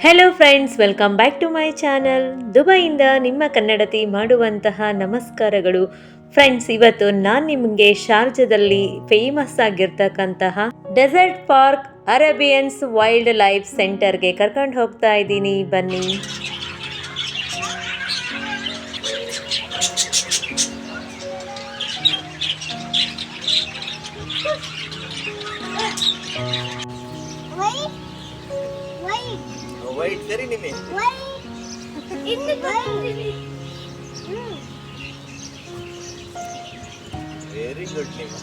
Hello friends welcome back to my channel ದುಬೈಯಿಂದ ನಿಮ್ಮ ಕನ್ನಡತಿ ಮಾಡುವಂತಹ ನಮಸ್ಕಾರಗಳು ಫ್ರೆಂಡ್ಸ್ ಇವತ್ತು ನಾನು ನಿಮಗೆ ಶಾರ್ಜಾದಲ್ಲಿ ಫೇಮಸ್ ಆಗಿರ್ತಕ್ಕಂತಹ desert park Arabians wildlife ಸೆಂಟರ್ಗೆ ಕರ್ಕೊಂಡು ಹೋಗ್ತಾ ಇದ್ದೀನಿ ಬನ್ನಿ Wait. Wait. ವೈಟ್ ಸರಿ ನಿಮ್ಮೆ Wait. ಇನ್ನು ಬಂದಿರಿ. ಹ್ಮ್. ವೆರಿ ಗುಡ್ ನಿಮ್ಮ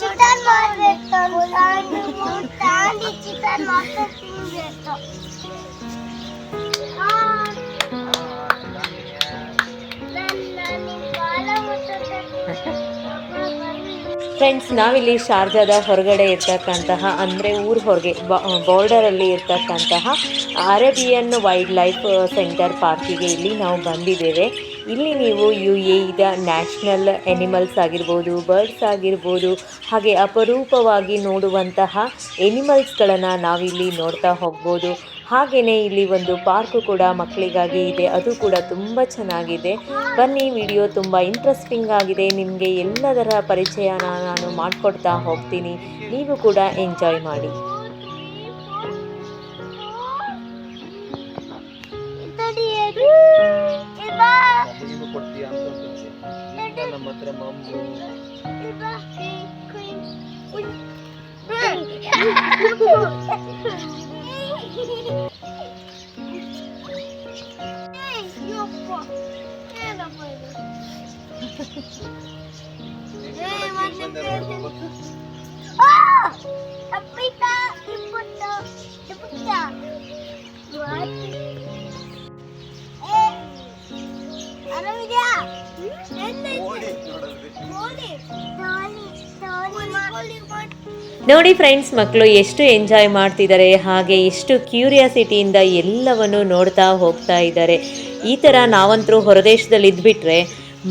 ಚಿಕನ್ ಮಾಡ್ಬೇಕು, ತಾಂಡಿ ಚಿಕನ್ ಮಾತ್ರ ಫ್ರೆಂಡ್ಸ್ ನಾವಿಲ್ಲಿ ಶಾರ್ಜಾದ ಹೊರಗಡೆ ಇರ್ತಕ್ಕಂತಹ, ಅಂದರೆ ಊರ್ ಹೊರಗೆ ಬಾರ್ಡರಲ್ಲಿ ಇರ್ತಕ್ಕಂತಹ ಅರೇಬಿಯನ್ ವೈಲ್ಡ್ ಲೈಫ್ ಸೆಂಟರ್ ಪಾರ್ಕಿಗೆ ಇಲ್ಲಿ ನಾವು ಬಂದಿದ್ದೇವೆ. ಇಲ್ಲಿ ನೀವು ಯು ಎ ಇದ ನ್ಯಾಷನಲ್ ಎನಿಮಲ್ಸ್ ಆಗಿರ್ಬೋದು ಬರ್ಡ್ಸ್ ಆಗಿರ್ಬೋದು, ಹಾಗೆ ಅಪರೂಪವಾಗಿ ನೋಡುವಂತಹ ಎನಿಮಲ್ಸ್ಗಳನ್ನು ನಾವಿಲ್ಲಿ ನೋಡ್ತಾ ಹೋಗ್ಬೋದು. ಹಾಗೆಯೇ ಇಲ್ಲಿ ಒಂದು ಪಾರ್ಕ್ ಕೂಡ ಮಕ್ಕಳಿಗಾಗಿ ಇದೆ. ಅದು ಕೂಡ ತುಂಬ ಚೆನ್ನಾಗಿದೆ. ಬನ್ನಿ, ವಿಡಿಯೋ ತುಂಬ ಇಂಟ್ರೆಸ್ಟಿಂಗ್ ಆಗಿದೆ. ನಿಮಗೆ ಎಲ್ಲದರ ಪರಿಚಯನ ನಾನು ಮಾಡಿಕೊಡ್ತಾ ಹೋಗ್ತೀನಿ. ನೀವು ಕೂಡ ಎಂಜಾಯ್ ಮಾಡಿ. ನಮ್ಮ ನೋಡಿ ಫ್ರೆಂಡ್ಸ್ ಮಕ್ಕಳು ಎಷ್ಟು ಎಂಜಾಯ್ ಮಾಡ್ತಿದ್ದಾರೆ, ಹಾಗೆ ಎಷ್ಟು ಕ್ಯೂರಿಯಾಸಿಟಿಯಿಂದ ಎಲ್ಲವನ್ನು ನೋಡ್ತಾ ಹೋಗ್ತಾ ಇದ್ದಾರೆ. ಈ ಥರ ನಾವಂತರೂ ಹೊರದೇಶದಲ್ಲಿ ಇದ್ಬಿಟ್ರೆ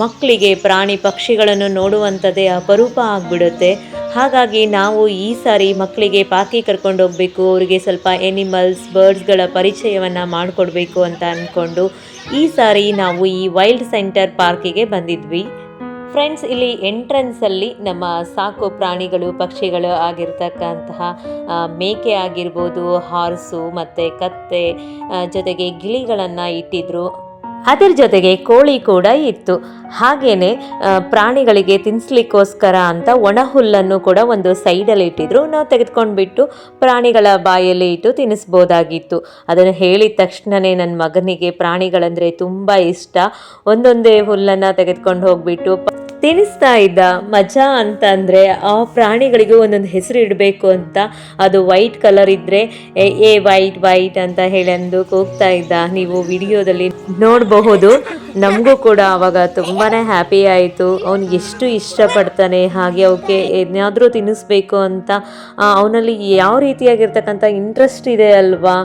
ಮಕ್ಕಳಿಗೆ ಪ್ರಾಣಿ ಪಕ್ಷಿಗಳನ್ನು ನೋಡುವಂಥದ್ದೇ ಅಪರೂಪ ಆಗಿಬಿಡುತ್ತೆ. ಹಾಗಾಗಿ ನಾವು ಈ ಸಾರಿ ಮಕ್ಕಳಿಗೆ ಪಾಕಿ ಕರ್ಕೊಂಡು ಹೋಗಬೇಕು, ಅವರಿಗೆ ಸ್ವಲ್ಪ ಎನಿಮಲ್ಸ್ ಬರ್ಡ್ಸ್ಗಳ ಪರಿಚಯವನ್ನು ಮಾಡಿಕೊಡ್ಬೇಕು ಅಂತ ಅಂದ್ಕೊಂಡು ಈ ಸಾರಿ ನಾವು ಈ ವೈಲ್ಡ್ ಸೆಂಟರ್ ಪಾರ್ಕಿಗೆ ಬಂದಿದ್ವಿ. ಫ್ರೆಂಡ್ಸ್ ಇಲ್ಲಿ ಎಂಟ್ರೆನ್ಸಲ್ಲಿ ನಮ್ಮ ಸಾಕು ಪ್ರಾಣಿಗಳು, ಪಕ್ಷಿಗಳು ಆಗಿರ್ತಕ್ಕಂತಹ ಮೇಕೆ ಆಗಿರ್ಬೋದು ಹಾರ್ಸು ಮತ್ತು ಕತ್ತೆ ಜೊತೆಗೆ ಗಿಳಿಗಳನ್ನು ಇಟ್ಟಿದ್ರು. ಅದರ ಜೊತೆಗೆ ಕೋಳಿ ಕೂಡ ಇತ್ತು. ಹಾಗೆಯೇ ಪ್ರಾಣಿಗಳಿಗೆ ತಿನ್ನಿಸ್ಲಿಕ್ಕೋಸ್ಕರ ಅಂತ ಒಣ ಹುಲ್ಲನ್ನು ಕೂಡ ಒಂದು ಸೈಡಲ್ಲಿ ಇಟ್ಟಿದ್ರು. ನಾವು ತೆಗೆದುಕೊಂಡ್ಬಿಟ್ಟು ಪ್ರಾಣಿಗಳ ಬಾಯಲ್ಲಿ ಇಟ್ಟು ತಿನ್ನಿಸ್ಬೋದಾಗಿತ್ತು. ಅದನ್ನು ಹೇಳಿದ ತಕ್ಷಣವೇ ನನ್ನ ಮಗನಿಗೆ ಪ್ರಾಣಿಗಳಂದರೆ ತುಂಬ ಇಷ್ಟ. ಒಂದೊಂದೇ ಹುಲ್ಲನ್ನು ತೆಗೆದುಕೊಂಡು ಹೋಗ್ಬಿಟ್ಟು ತಿನ್ನಿಸ್ತಾ ಇದ್ದ. ಮಜಾ ಅಂತಂದರೆ ಆ ಪ್ರಾಣಿಗಳಿಗೂ ಒಂದೊಂದು ಹೆಸರು ಇಡಬೇಕು ಅಂತ. ಅದು ವೈಟ್ ಕಲರ್ ಇದ್ದರೆ ಎ ವೈಟ್ ವೈಟ್ ಅಂತ ಹೇಳಿ ಅಂದು ಕೂಗ್ತಾ ಇದ್ದ. ನೀವು ವಿಡಿಯೋದಲ್ಲಿ ನೋಡಬಹುದು. ನಮಗೂ ಕೂಡ ಅವಾಗ ತುಂಬಾ ಹ್ಯಾಪಿ ಆಯಿತು. ಅವನು ಎಷ್ಟು ಇಷ್ಟಪಡ್ತಾನೆ, ಹಾಗೆ ಅವಕ್ಕೆ ಏನಾದರೂ ತಿನ್ನಿಸ್ಬೇಕು ಅಂತ. ಅವನಲ್ಲಿ ಯಾವ ರೀತಿಯಾಗಿರ್ತಕ್ಕಂಥ ಇಂಟ್ರೆಸ್ಟ್ ಇದೆ ಅಲ್ವಾ?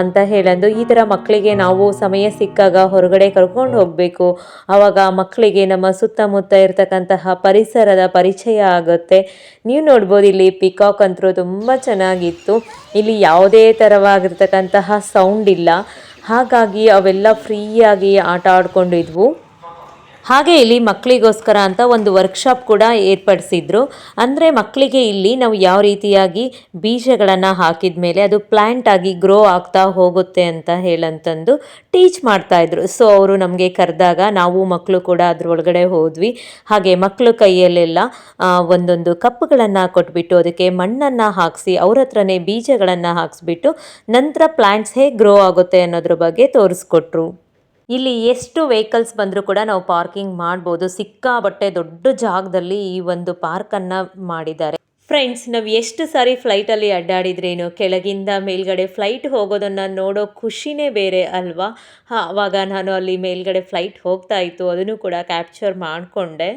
ಅಂತ ಹೇಳಂದು ಈ ಥರ ಮಕ್ಕಳಿಗೆ ನಾವು ಸಮಯ ಸಿಕ್ಕಾಗ ಹೊರಗಡೆ ಕರ್ಕೊಂಡು ಹೋಗಬೇಕು. ಆವಾಗ ಮಕ್ಕಳಿಗೆ ನಮ್ಮ ಸುತ್ತಮುತ್ತ ಇರತಕ್ಕಂತಹ ಪರಿಸರದ ಪರಿಚಯ ಆಗುತ್ತೆ. ನೀವು ನೋಡ್ಬೋದು ಇಲ್ಲಿ ಪಿಕಾಕ್ ಅಂತರೂ ತುಂಬ ಚೆನ್ನಾಗಿತ್ತು. ಇಲ್ಲಿ ಯಾವುದೇ ಥರವಾಗಿರ್ತಕ್ಕಂತಹ ಸೌಂಡ್ ಇಲ್ಲ. ಹಾಗಾಗಿ ಅವೆಲ್ಲ ಫ್ರೀಯಾಗಿ ಆಟ ಆಡ್ಕೊಂಡಿದ್ವು. ಹಾಗೆ ಇಲ್ಲಿ ಮಕ್ಕಳಿಗೋಸ್ಕರ ಅಂತ ಒಂದು ವರ್ಕ್ಶಾಪ್ ಕೂಡ ಏರ್ಪಡಿಸಿದ್ರು. ಅಂದರೆ ಮಕ್ಕಳಿಗೆ ಇಲ್ಲಿ ನಾವು ಯಾವ ರೀತಿಯಾಗಿ ಬೀಜಗಳನ್ನು ಹಾಕಿದ ಮೇಲೆ ಅದು ಪ್ಲ್ಯಾಂಟ್ ಆಗಿ ಗ್ರೋ ಆಗ್ತಾ ಹೋಗುತ್ತೆ ಅಂತ ಹೇಳಂತಂದು ಟೀಚ್ ಮಾಡ್ತಾಯಿದ್ರು ಸೊ ಅವರು ನಮಗೆ ಕರೆದಾಗ ನಾವು ಮಕ್ಕಳು ಕೂಡ ಅದರೊಳಗಡೆ ಹೋದ್ವಿ. ಹಾಗೆ ಮಕ್ಕಳು ಕೈಯಲ್ಲೆಲ್ಲ ಒಂದೊಂದು ಕಪ್ಗಳನ್ನು ಕೊಟ್ಬಿಟ್ಟು ಅದಕ್ಕೆ ಮಣ್ಣನ್ನು ಹಾಕಿಸಿ, ಅವ್ರ ಹತ್ರನೇ ಬೀಜಗಳನ್ನು ಹಾಕಿಸ್ಬಿಟ್ಟು ನಂತರ ಪ್ಲ್ಯಾಂಟ್ಸ್ ಹೇಗೆ ಗ್ರೋ ಆಗುತ್ತೆ ಅನ್ನೋದ್ರ ಬಗ್ಗೆ ತೋರಿಸ್ಕೊಟ್ರು. ಇಲ್ಲಿ ಎಷ್ಟು ವೆಹಿಕಲ್ಸ್ ಬಂದರೂ ಕೂಡ ನಾವು ಪಾರ್ಕಿಂಗ್ ಮಾಡ್ಬೋದು. ಸಿಕ್ಕಾಬಟ್ಟೆ ದೊಡ್ಡ ಜಾಗದಲ್ಲಿ ಈ ಒಂದು ಪಾರ್ಕನ್ನು ಮಾಡಿದ್ದಾರೆ. ಫ್ರೆಂಡ್ಸ್ ನಾವು ಎಷ್ಟು ಸಾರಿ ಫ್ಲೈಟಲ್ಲಿ ಅಡ್ಡಾಡಿದ್ರೇನು, ಕೆಳಗಿಂದ ಮೇಲ್ಗಡೆ ಫ್ಲೈಟ್ ಹೋಗೋದನ್ನು ನೋಡೋ ಖುಷಿನೇ ಬೇರೆ ಅಲ್ವಾ? ಆವಾಗ ನಾನು ಅಲ್ಲಿ ಮೇಲ್ಗಡೆ ಫ್ಲೈಟ್ ಹೋಗ್ತಾ ಇತ್ತು, ಅದನ್ನು ಕೂಡ ಕ್ಯಾಪ್ಚರ್ ಮಾಡಿಕೊಂಡೆ.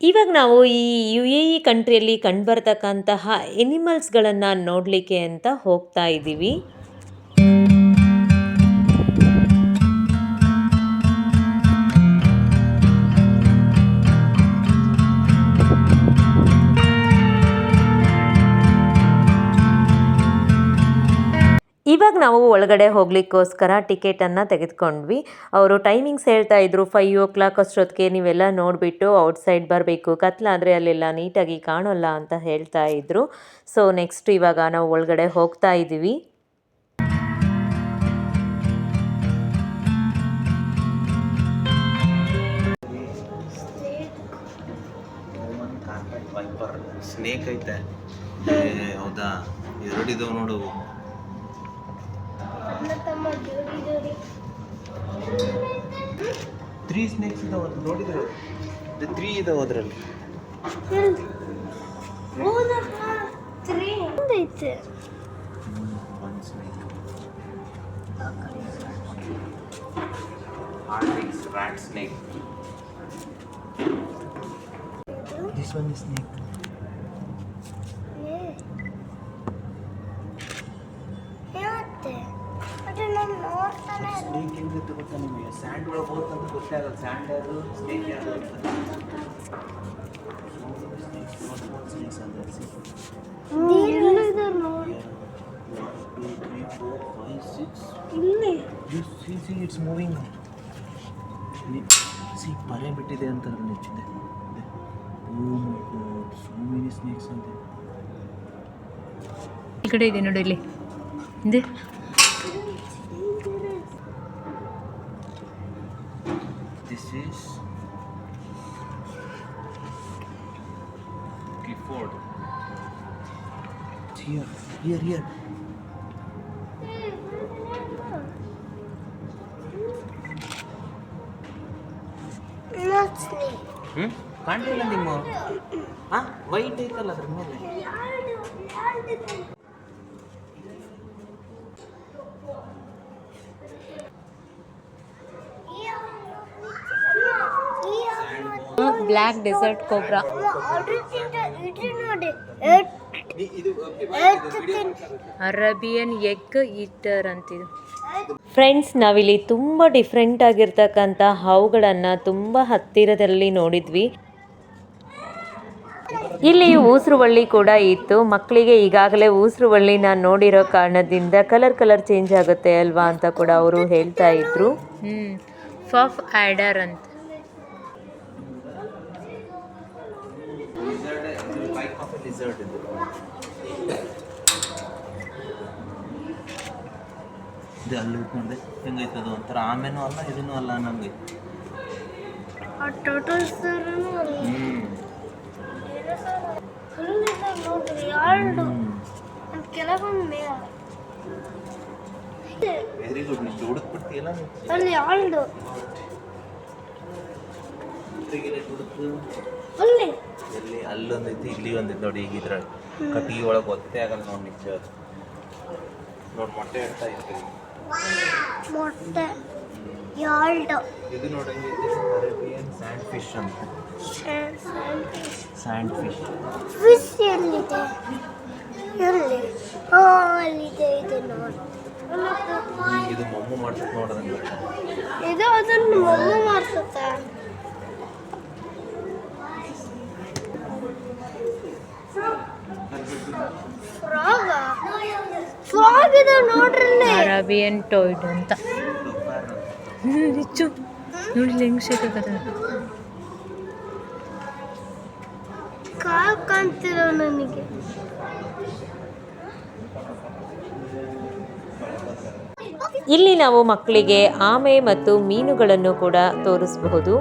ಇವಾಗ ನಾವು ಈ ಯು ಎ ಇ ಕಂಟ್ರಿಯಲ್ಲಿ ಕಂಡುಬರ್ತಕ್ಕಂತಹ ಎನಿಮಲ್ಸ್ಗಳನ್ನು ನೋಡಲಿಕ್ಕೆ ಅಂತ ಹೋಗ್ತಾ ಇದ್ದೀವಿ ನಾವು ಒಳಗಡೆ ಹೋಗ್ಲಿಕ್ಕೋಸ್ಕರ ಟಿಕೆಟನ್ನು ತೆಗೆದುಕೊಂಡ್ವಿ. ಅವರು ಟೈಮಿಂಗ್ಸ್ ಹೇಳ್ತಾ ಇದ್ರು ಫೈವ್ ಓ ಕ್ಲಾಕ್ ಅಷ್ಟೊತ್ತಿಗೆ ನೀವೆಲ್ಲ ನೋಡಿಬಿಟ್ಟು ಔಟ್ಸೈಡ್ ಬರಬೇಕು, ಕತ್ಲಾದರೆ ಅಲ್ಲೆಲ್ಲ ನೀಟಾಗಿ ಕಾಣೋಲ್ಲ ಅಂತ ಹೇಳ್ತಾ ಇದ್ರು. ಸೊ ನೆಕ್ಸ್ಟ್ ಇವಾಗ ನಾವು ಒಳಗಡೆ ಹೋಗ್ತಾ ಇದ್ದೀವಿ. ಸ್ನೇಕ್ ಐತೆ. ಹೌದಾ? ನೋಡು. ತ್ರೀ ಸ್ನೇಕ್ಸ್ ಇದಾವ ನೋಡಿದ್ರು ತ್ರೀ ಇದಾವ ಅದರಲ್ಲಿ. This one is one snake ಹಾರ್ಡಿಕ್ಸ್ rat snake this one snake ಯಾವತ್ತೆ ಅದು ನಾನು ನೋಡ್ತಾನೆ ಸ್ನೇಕ್ ಹೆಂಗಿರುತ್ತೆ ಗೊತ್ತಾ ನಿಮಗೆ. ಸ್ಯಾಂಡ್ ಒಳಗೆ ಹೋಗ್ತಂತ ಗೊತ್ತೇ ಆಗಲ್ಲ. ಸ್ಯಾಂಡ್ ಯಾವುದು ಸ್ನೇಕ್ ಯಾವುದು ಅಂತ ಸ್ನೇಕ್ಸ್ ಅಂದ್ರೆ ಎಲ್ಲಿದೆ ನೋಡಿ two three four five six ಇಲ್ಲಿ You see, see, it's moving. ಸಿ ಪರೆ ಬಿಟ್ಟಿದೆ ಅಂತ ನೆಚ್ಚಿದೆ ಓ my god so many snakes ಅಂತೆ ಈ ಕಡೆ ಇದೆ ನೋಡಿ ಇಲ್ಲಿ. ಇದೆ cord. It's here, here, here. Not sleep. Hmm? Can't do nothing more. Huh? Why take a lot of black desert cobra. Arabian egg eater ಅಂತಿದು. Friends ನಾವಿಲ್ಲಿ ತುಂಬ ಡಿಫ್ರೆಂಟ್ ಆಗಿರ್ತಕ್ಕಂಥ ಹಾವುಗಳನ್ನು ತುಂಬ ಹತ್ತಿರದಲ್ಲಿ ನೋಡಿದ್ವಿ. ಇಲ್ಲಿ ಊಸರುವಳ್ಳಿ ಕೂಡ ಇತ್ತು. ಮಕ್ಕಳಿಗೆ ಈಗಾಗಲೇ ಊಸರುವಳ್ಳಿನ ನೋಡಿರೋ ಕಾರಣದಿಂದ ಕಲರ್ ಕಲರ್ ಚೇಂಜ್ ಆಗುತ್ತೆ ಅಲ್ವಾ ಅಂತ ಕೂಡ ಅವರು ಹೇಳ್ತಾ ಇದ್ರು. ಫಫ್ ಆ್ಯಡರ್ ಅಂತ. ಲಿಸರ್ಟ್ ಇದು ಇದು ಅಲ್ಲಿ ಇಟ್ಕೊಂಡೆ ಹೆಂಗೈತೆ ಅದು? ಒಂಥರ ಆಮೇನು ಅಲ್ಲ ಇದನ್ನು ಅಲ್ಲ ನಮಗೆ. ಮೇಲ ವೆರಿ ಗುಡ್ ನೀವು ಹುಡುಕ್ಬಿಡ್ತೀಯಲ್ಲ ಅಲ್ಲಿ ಆಲ್ಡು ಅಲ್ಲಿ. ಎಲ್ಲಿ ಅಲ್ಲೊಂದೈತಿ ಇಲ್ಲಿ ಒಂದೈತಿ ನೋಡಿ ಈಗ ಇದ್ರಾಗ ಕಟ್ಟಿಗೆ ಒಳಗೆ ಗೊತ್ತೇ ಆಗಲ್ಲ ನೋಡಿ ನಿಜ. ನೋಡಿ ಮೊಟ್ಟೆ ಇಡ್ತಾ ಇರ್ತೀವಿ ಮೊಟ್ಟೆ ಎರಡು. ಇದು ನೋಡಂಗೈತಿ ಅರೇಬಿಯನ್ ಸ್ಯಾಂಡ್ ಫಿಶ್ ಅಂತ. ಸ್ಯಾಂಡ್ ಫಿಶ್ ಫಿಶ್ ಎಲ್ಲಿದೆ? ಎಲ್ಲಿ ಇಲ್ಲಿ ಅಲ್ಲಿದೆ ಇದೆ ನೋಡಿ. ಇದು ಮಮ್ಮು ಮಾಡ್ತದೆ ನೋಡೋದಂಗೆ ಇದು ಅದನ್ನು ಮಮ್ಮು ಮಾಡ್ಸುತ್ತೆ? ಫ್ರಾಗ ಫ್ರಾಗ್ ಇದೆ ನೋಡ್ರಿ ಇಲ್ಲಿ. ಅರಬಿಯನ್ ಟೋಯ್ಡ್ ಅಂತ. ರಿಚ್ಚು ನೋಡಿ ಹೆಂಗ್ ಶೇಕ್ ಕಾಲ್ ಕಾಣ್ತಿರೋ ನನಗೆ? ಇಲ್ಲಿ ನಾವು ಮಕ್ಕಳಿಗೆ ಆಮೆ ಮತ್ತು ಮೀನುಗಳನ್ನು ಕೂಡ ತೋರಿಸಬಹುದು.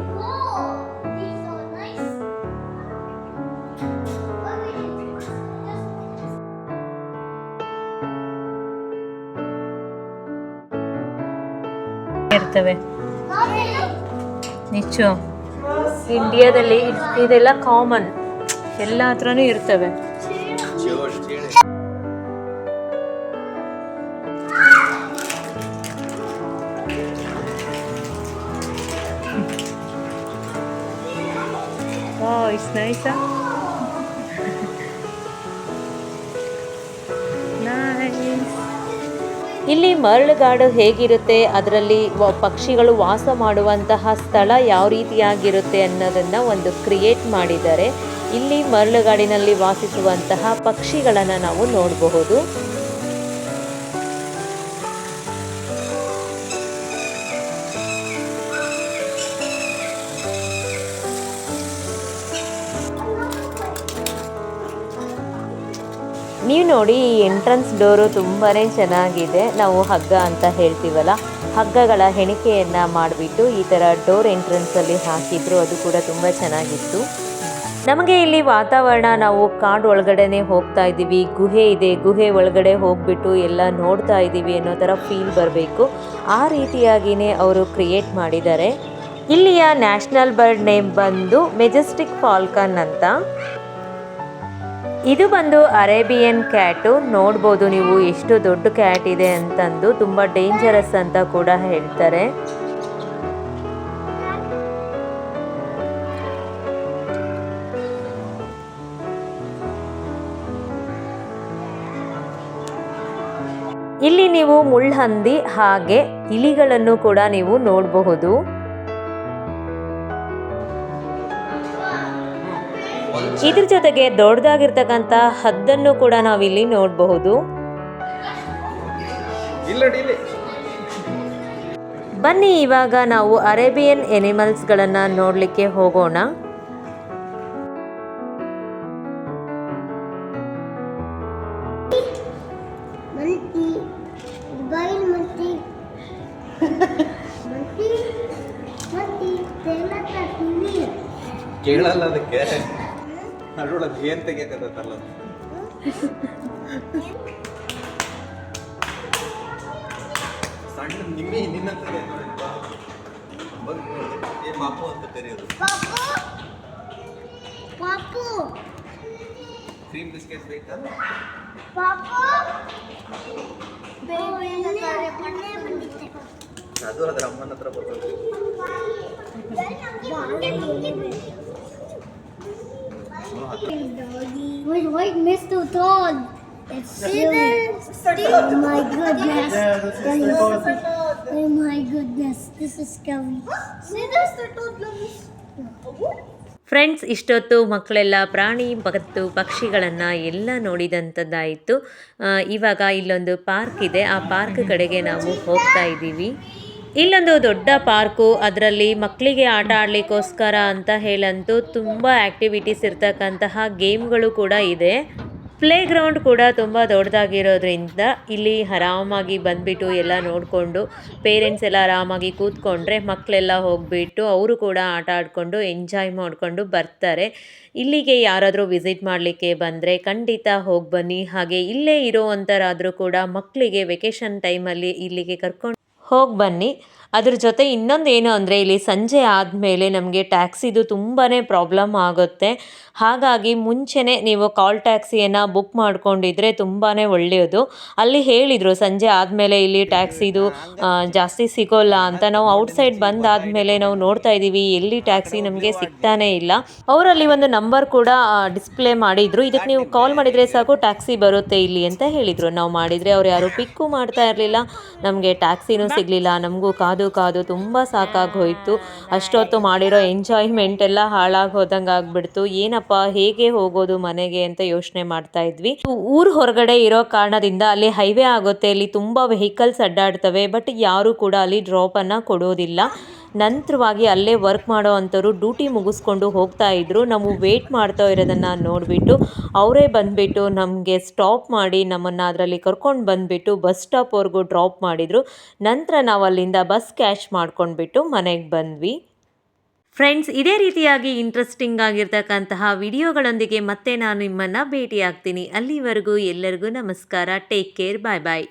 ಇರ್ತವೆ ನಿಚ್ಚು ಇಂಡಿಯಾದಲ್ಲಿ ಇದೆಲ್ಲ ಕಾಮನ್ ಎಲ್ಲ ಹತ್ರನೂ ಇರ್ತವೆ Oh, nice. Huh? ಇಲ್ಲಿ ಮರಳುಗಾಡು ಹೇಗಿರುತ್ತೆ? ಅದರಲ್ಲಿ ಪಕ್ಷಿಗಳು ವಾಸ ಮಾಡುವಂತಹ ಸ್ಥಳ ಯಾವ ರೀತಿಯಾಗಿರುತ್ತೆ ಅನ್ನೋದನ್ನ ಒಂದು ಕ್ರಿಯೇಟ್ ಮಾಡಿದ್ದಾರೆ ಇಲ್ಲಿ ಮರಳುಗಾಡಿನಲ್ಲಿ ವಾಸಿಸುವಂತಹ ಪಕ್ಷಿಗಳನ್ನು ನಾವು ನೋಡಬಹುದು. ನೀವು ನೋಡಿ ಈ ಎಂಟ್ರೆನ್ಸ್ ಡೋರು ತುಂಬಾ ಚೆನ್ನಾಗಿದೆ. ನಾವು ಹಗ್ಗ ಅಂತ ಹೇಳ್ತೀವಲ್ಲ, ಹಗ್ಗಗಳ ಹೆಣಿಕೆಯನ್ನು ಮಾಡಿಬಿಟ್ಟು ಈ ಥರ ಡೋರ್ ಎಂಟ್ರೆನ್ಸಲ್ಲಿ ಹಾಕಿದ್ರು ಅದು ಕೂಡ ತುಂಬ ಚೆನ್ನಾಗಿತ್ತು. ನಮಗೆ ಇಲ್ಲಿ ವಾತಾವರಣ ನಾವು ಕಾಡು ಒಳಗಡೆನೆ ಹೋಗ್ತಾ ಇದ್ದೀವಿ. ಗುಹೆ ಇದೆ, ಗುಹೆ ಒಳಗಡೆ ಹೋಗ್ಬಿಟ್ಟು ಎಲ್ಲ ನೋಡ್ತಾ ಇದ್ದೀವಿ ಅನ್ನೋ ಥರ ಫೀಲ್ ಬರಬೇಕು. ಆ ರೀತಿಯಾಗಿಯೇ ಅವರು ಕ್ರಿಯೇಟ್ ಮಾಡಿದ್ದಾರೆ. ಇಲ್ಲಿಯ ನ್ಯಾಷನಲ್ ಬರ್ಡ್ ನೇಮ್ ಬಂದು ಮೆಜೆಸ್ಟಿಕ್ ಫಾಲ್ಕನ್ ಅಂತ. ಇದು ಬಂದು ಅರೇಬಿಯನ್ ಕ್ಯಾಟು. ನೋಡ್ಬೋದು ನೀವು ಎಷ್ಟು ದೊಡ್ಡ ಕ್ಯಾಟ್ ಇದೆ ಅಂತಂದು. ತುಂಬ ಡೇಂಜರಸ್ ಅಂತ ಕೂಡ ಹೇಳ್ತಾರೆ. ಇಲ್ಲಿ ನೀವು ಮುಳ್ಳಹಂದಿ ಹಾಗೆ ಇಲಿಗಳನ್ನು ಕೂಡ ನೀವು ನೋಡಬಹುದು. ಇದ್ರ ಜೊತೆಗೆ ದೊಡ್ಡದಾಗಿರ್ತಕ್ಕಂಥ ಹದ್ದನ್ನು ಕೂಡ ನಾವಿಲ್ಲಿ ನೋಡಬಹುದು. ಬನ್ನಿ ಇವಾಗ ನಾವು ಅರೇಬಿಯನ್ ಎನಿಮಲ್ಸ್ಗಳನ್ನು ನೋಡಲಿಕ್ಕೆ ಹೋಗೋಣ. ಕೇಳಲ್ಲ ಅದಕ್ಕೆ. ಅದ್ರೊಳಗೆ ಏನ್ ತೆಗಿಯಕತ್ತಲ್ಲ ಸಣ್ಣ ನಿಮ್ಮಿ ನಿನ್ನ ಏ ಮಾಪು ಅಂತ ಕರೆಯೋದು ಪಾಪು ಪಾಪು ಕ್ರೀಮ್ ಬಿಸ್ಕೆಟ್ ಬೇಕಾ? ಪಾಪು ಅದು ಅದ್ರ ಅಮ್ಮನ ಹತ್ರ ಬರ್ತದೆ. Wait, wait, Mr. Todd. It's silly. Oh my goodness. Oh my goodness. This is scary. See, there's the Todd. Friends ಇಷ್ಟೊತ್ತು ಮಕ್ಕಳೆಲ್ಲ ಪ್ರಾಣಿ ಮತ್ತು ಪಕ್ಷಿಗಳನ್ನು ಎಲ್ಲ ನೋಡಿದಂಥದ್ದಾಯಿತು ಇವಾಗ ಇಲ್ಲೊಂದು ಪಾರ್ಕ್ ಇದೆ ಆ ಪಾರ್ಕ್ ಕಡೆಗೆ ನಾವು ಹೋಗ್ತಾ ಇದ್ದೀವಿ ಇಲ್ಲೊಂದು ದೊಡ್ಡ ಪಾರ್ಕು, ಅದರಲ್ಲಿ ಮಕ್ಕಳಿಗೆ ಆಟ ಆಡಲಿಕ್ಕೋಸ್ಕರ ಅಂತ ಹೇಳಂತೂ ತುಂಬ ಆ್ಯಕ್ಟಿವಿಟೀಸ್ ಇರ್ತಕ್ಕಂತಹ ಗೇಮ್ಗಳು ಕೂಡ ಇದೆ. ಪ್ಲೇ ಗ್ರೌಂಡ್ ಕೂಡ ತುಂಬ ದೊಡ್ಡದಾಗಿರೋದ್ರಿಂದ ಇಲ್ಲಿ ಆರಾಮಾಗಿ ಬಂದ್ಬಿಟ್ಟು ಎಲ್ಲ ನೋಡಿಕೊಂಡು ಪೇರೆಂಟ್ಸ್ ಎಲ್ಲ ಆರಾಮಾಗಿ ಕೂತ್ಕೊಂಡ್ರೆ ಮಕ್ಕಳೆಲ್ಲ ಹೋಗಿಬಿಟ್ಟು ಅವರು ಕೂಡ ಆಟ ಆಡಿಕೊಂಡು ಎಂಜಾಯ್ ಮಾಡಿಕೊಂಡು ಬರ್ತಾರೆ. ಇಲ್ಲಿಗೆ ಯಾರಾದರೂ ವಿಸಿಟ್ ಮಾಡಲಿಕ್ಕೆ ಬಂದರೆ ಖಂಡಿತ ಹೋಗಿ ಬನ್ನಿ. ಹಾಗೆ ಇಲ್ಲೇ ಇರೋವಂಥರಾದರೂ ಕೂಡ ಮಕ್ಕಳಿಗೆ ವೆಕೇಷನ್ ಟೈಮಲ್ಲಿ ಇಲ್ಲಿಗೆ ಕರ್ಕೊಂಡು ಹೋಗಿ ಬನ್ನಿ. ಅದ್ರ ಜೊತೆ ಇನ್ನೊಂದು ಏನು ಅಂದರೆ ಇಲ್ಲಿ ಸಂಜೆ ಆದಮೇಲೆ ನಮಗೆ ಟ್ಯಾಕ್ಸಿದು ತುಂಬಾ ಪ್ರಾಬ್ಲಮ್ ಆಗುತ್ತೆ. ಹಾಗಾಗಿ ಮುಂಚೆನೇ ನೀವು ಕಾಲ್ ಟ್ಯಾಕ್ಸಿಯನ್ನು ಬುಕ್ ಮಾಡ್ಕೊಂಡಿದ್ರೆ ತುಂಬಾ ಒಳ್ಳೆಯದು. ಅಲ್ಲಿ ಹೇಳಿದರು ಸಂಜೆ ಆದಮೇಲೆ ಇಲ್ಲಿ ಟ್ಯಾಕ್ಸಿದು ಜಾಸ್ತಿ ಸಿಗೋಲ್ಲ ಅಂತ. ನಾವು ಔಟ್ಸೈಡ್ ಬಂದಾದಮೇಲೆ ನಾವು ನೋಡ್ತಾ ಇದ್ದೀವಿ, ಎಲ್ಲಿ ಟ್ಯಾಕ್ಸಿ ನಮಗೆ ಸಿಗ್ತಾನೇ ಇಲ್ಲ. ಅವರಲ್ಲಿ ಒಂದು ನಂಬರ್ ಕೂಡ ಡಿಸ್ಪ್ಲೇ ಮಾಡಿದರು. ಇದಕ್ಕೆ ನೀವು ಕಾಲ್ ಮಾಡಿದರೆ ಸಾಕು, ಟ್ಯಾಕ್ಸಿ ಬರುತ್ತೆ ಇಲ್ಲಿ ಅಂತ ಹೇಳಿದರು. ನಾವು ಮಾಡಿದರೆ ಅವ್ರು ಯಾರು ಪಿಕ್ಕು ಮಾಡ್ತಾ ಇರಲಿಲ್ಲ. ನಮಗೆ ಟ್ಯಾಕ್ಸಿನೂ ಸಿಗಲಿಲ್ಲ, ನಮಗೂ ಕಾದು ಕಾದು ತುಂಬ ಸಾಕಾಗಿ ಹೋಯಿತು ಅಷ್ಟೊತ್ತು ಮಾಡಿರೋ ಎಂಜಾಯ್ಮೆಂಟ್ ಎಲ್ಲ ಹಾಳಾಗಿ ಹೋದಂಗೆ ಆಗ್ಬಿಡ್ತು. ಏನಪ್ಪ, ಹೇಗೆ ಹೋಗೋದು ಮನೆಗೆ ಅಂತ ಯೋಚನೆ ಮಾಡ್ತಾ ಇದ್ವಿ. ಊರ್ ಹೊರಗಡೆ ಇರೋ ಕಾರಣದಿಂದ ಅಲ್ಲಿ ಹೈವೇ ಆಗುತ್ತೆ ಅಲ್ಲಿ ತುಂಬ ವೆಹಿಕಲ್ಸ್ ಅಡ್ಡಾಡ್ತವೆ ಬಟ್ ಯಾರು ಕೂಡ ಅಲ್ಲಿ ಡ್ರಾಪನ್ನು ಕೊಡೋದಿಲ್ಲ. ನಂತರವಾಗಿ ಅಲ್ಲೇ ವರ್ಕ್ ಮಾಡೋ ಅಂಥವ್ರು ಡ್ಯೂಟಿ ಮುಗಿಸ್ಕೊಂಡು ಹೋಗ್ತಾ ಇದ್ರು. ನಾವು ವೇಟ್ ಮಾಡ್ತಾ ಇರೋದನ್ನು ನೋಡಿಬಿಟ್ಟು ಅವರೇ ಬಂದುಬಿಟ್ಟು ನಮಗೆ ಸ್ಟಾಪ್ ಮಾಡಿ ನಮ್ಮನ್ನು ಅದರಲ್ಲಿ ಕರ್ಕೊಂಡು ಬಂದುಬಿಟ್ಟು ಬಸ್ ಸ್ಟಾಪ್ವರೆಗೂ ಡ್ರಾಪ್ ಮಾಡಿದರು. ನಂತರ ನಾವು ಅಲ್ಲಿಂದ ಬಸ್ ಕ್ಯಾಶ್ ಮಾಡ್ಕೊಂಡ್ಬಿಟ್ಟು ಮನೆಗೆ ಬಂದ್ವಿ. ಫ್ರೆಂಡ್ಸ್ ಇದೇ ರೀತಿಯಾಗಿ ಇಂಟ್ರೆಸ್ಟಿಂಗ್ ಆಗಿರ್ತಕ್ಕಂತಹ ವಿಡಿಯೋಗಳೊಂದಿಗೆ ಮತ್ತೆ ನಾನು ನಿಮ್ಮನ್ನು ಭೇಟಿಯಾಗ್ತೀನಿ. ಅಲ್ಲಿವರೆಗೂ ಎಲ್ಲರಿಗೂ ನಮಸ್ಕಾರ. ಟೇಕ್ ಕೇರ್ ಬಾಯ್ ಬಾಯ್